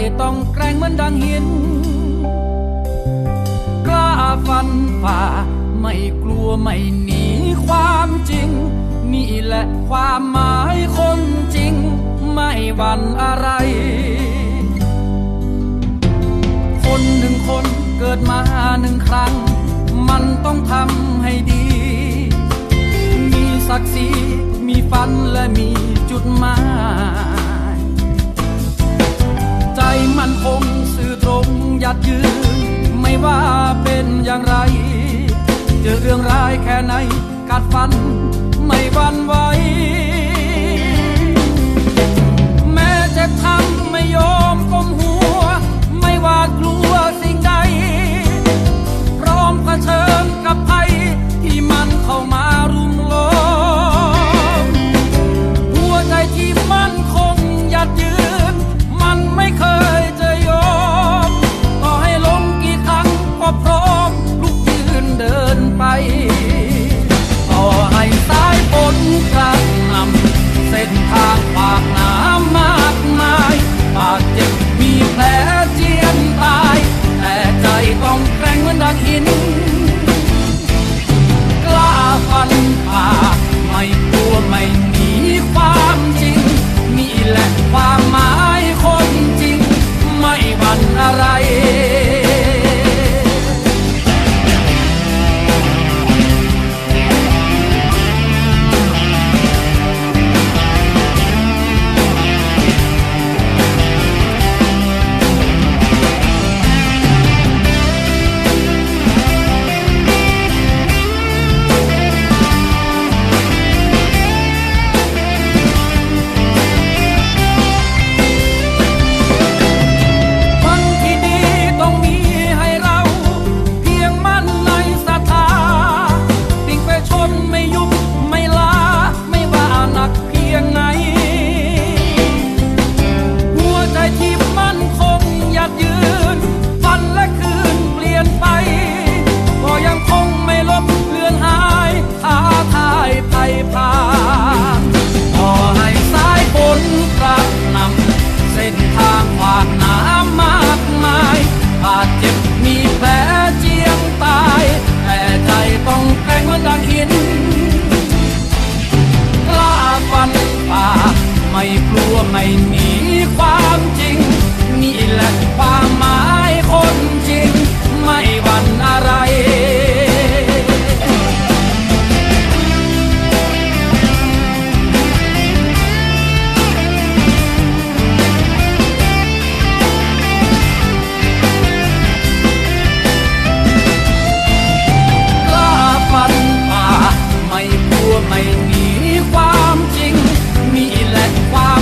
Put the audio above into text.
ใจต้องแกร่งเหมือนดังหิน กล้าฟันฝ่า ไม่กลัวไม่หนีความจริง นี่แหละความหมายคนจริง ไม่หวั่นอะไร คนหนึ่งคนเกิดมาหนึ่งครั้ง มันต้องทำให้ดี มีศักดิ์ศรีมีฝันและมีจุดหมาย เรื่องร้ายแค่ไหนกัดฟันไม่วันไหว wow.